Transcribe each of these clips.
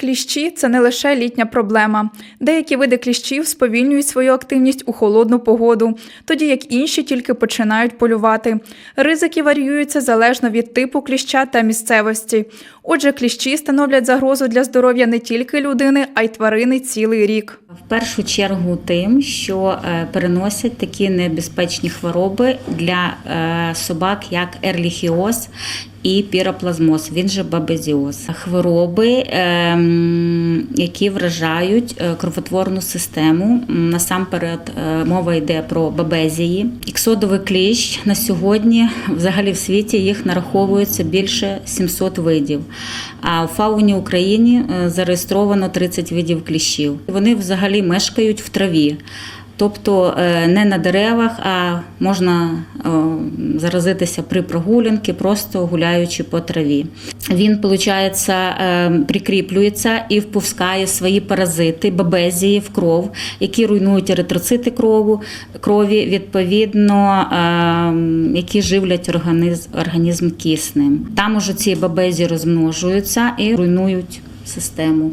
Кліщі це не лише літня проблема. Деякі види кліщів сповільнюють свою активність у холодну погоду, тоді як інші тільки починають полювати. Ризики варіюються залежно від типу кліща та місцевості. Отже, кліщі становлять загрозу для здоров'я не тільки людини, а й тварини цілий рік. В першу чергу тим, що е, переносять такі небезпечні хвороби для е, собак, як ерліхіоз і піроплазмоз, він же бабезіоз. Хвороби, ем, які вражають е, кровотворну систему. Насамперед е, мова йде про бабезії. Іксодовий кліщ на сьогодні взагалі в світі їх нараховується більше 700 видів. А в фауні України е, зареєстровано 30 видів кліщів. Вони взагалі мешкають в траві. Тобто е, не на деревах, а можна е, заразитися при прогулянці, просто гуляючи по траві. Він, виходить, прикріплюється і впускає свої паразити, бабезії в кров, які руйнують еритроцити крову, крові, відповідно, е, які живлять організм, організм киснем. Там уже ці бабезії розмножуються і руйнують систему.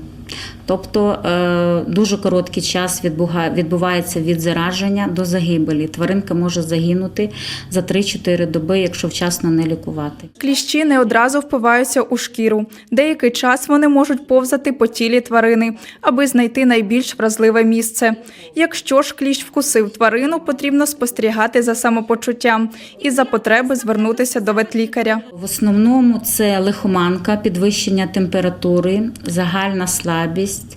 Тобто е, дуже короткий час відбувається від зараження до загибелі. Тваринка може загинути за 3-4 доби, якщо вчасно не лікувати. Кліщі не одразу впиваються у шкіру. Деякий час вони можуть повзати по тілі тварини, аби знайти найбільш вразливе місце. Якщо ж кліщ вкусив тварину, потрібно спостерігати за самопочуттям і за потреби звернутися до ветлікаря. В основному це лихоманка, підвищення температури, загальна слабість,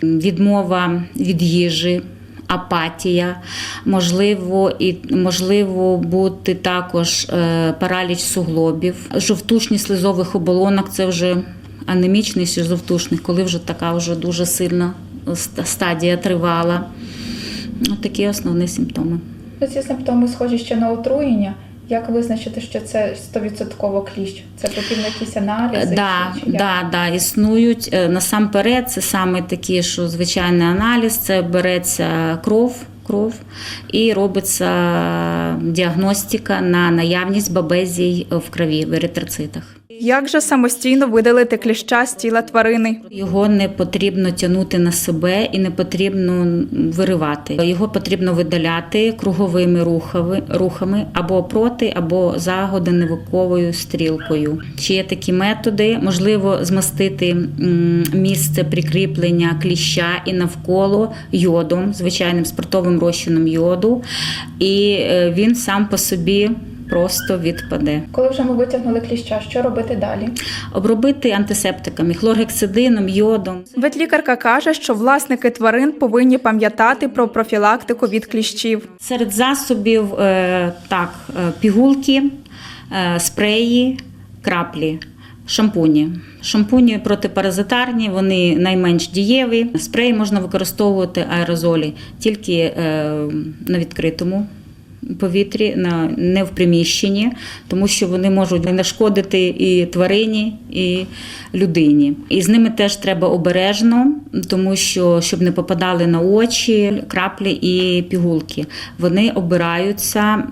відмова від їжі. Апатія, можливо, і можливо бути також е, параліч суглобів, жовтушність слизових оболонок це вже анемічність жовтушних, коли вже така вже дуже сильна стадія тривала. Такі основні симптоми. Ці симптоми схожі ще на отруєння. Як визначити, що це 100% кліщ? Це потрібно якісь аналізи? Да, чи- чи да, да, існують Е, насамперед. Це саме такі, що звичайний аналіз. Це береться кров. Кров і робиться діагностика на наявність бабезій в крові в еритроцитах. Як же самостійно видалити кліща з тіла тварини? Його не потрібно тягнути на себе і не потрібно виривати. Його потрібно видаляти круговими рухами, або проти, або за годинниковою стрілкою. Чи є такі методи? Можливо, змастити місце прикріплення кліща і навколо йодом, звичайним спиртовим розчином йоду, і е, він сам по собі просто відпаде. Коли вже ми витягнули кліща, що робити далі? Обробити антисептиками, хлоргексидином, йодом. Ветлікарка каже, що власники тварин повинні пам'ятати про профілактику від кліщів. Серед засобів е, так, е, пігулки, е, спреї, краплі. Шампуні. Шампуні протипаразитарні, вони найменш дієві. Спреї можна використовувати аерозолі тільки е, на відкритому повітрі, на, не в приміщенні, тому що вони можуть нашкодити і тварині, і людині. І з ними теж треба обережно, тому що щоб не попадали на очі краплі і пігулки. Вони обираються.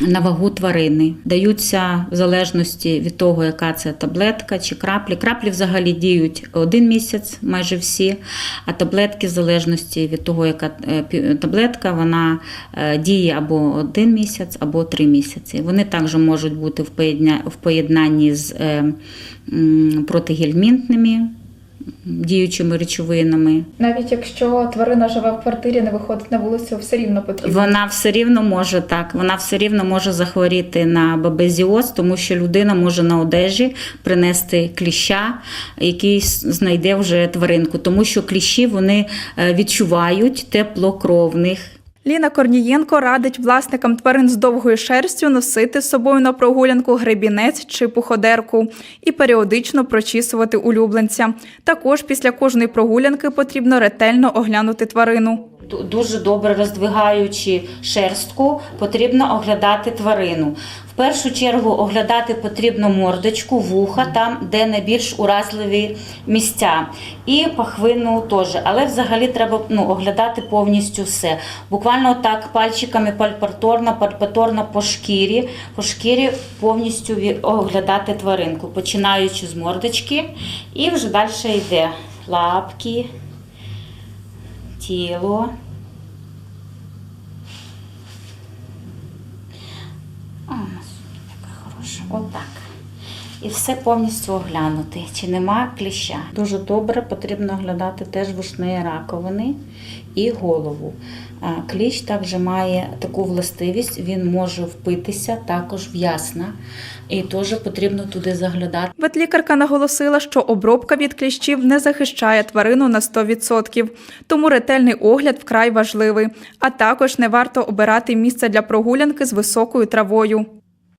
На вагу тварини даються в залежності від того, яка це таблетка чи краплі. Краплі взагалі діють один місяць, майже всі. А таблетки, в залежності від того, яка е, таблетка, вона е, діє або один місяць, або три місяці. Вони також можуть бути в поєднанні з е, протигельмінтними діючими речовинами. Навіть якщо тварина живе в квартирі, не виходить на вулицю, все рівно потрібно. Вона все рівно може так, вона все рівно може захворіти на бабезіоз, тому що людина може на одежі принести кліща, який знайде вже тваринку, тому що кліщі вони е, відчувають теплокровних. Ліна Корнієнко радить власникам тварин з довгою шерстю носити з собою на прогулянку гребінець чи пуходерку і періодично прочісувати улюбленця. Також після кожної прогулянки потрібно ретельно оглянути тварину. Ду- Дуже добре роздвигаючи шерстку, потрібно оглядати тварину. В першу чергу оглядати потрібно мордочку, вуха, там, де найбільш уразливі місця, і пахвину теж. Але взагалі треба ну, оглядати повністю все. Буквально так пальчиками пальпаторно, пальпаторно по шкірі, по шкірі повністю оглядати тваринку, починаючи з мордочки, і вже далі йде лапки, тіло. А, у нас хорошая. хороша. Отак. І все повністю оглянути, чи нема кліща. Дуже добре потрібно оглядати теж вушні раковини і голову. Кліщ також має таку властивість, він може впитися також в ясна, і теж потрібно туди заглядати. Ветлікарка наголосила, що обробка від кліщів не захищає тварину на 100%, тому ретельний огляд вкрай важливий. А також не варто обирати місце для прогулянки з високою травою.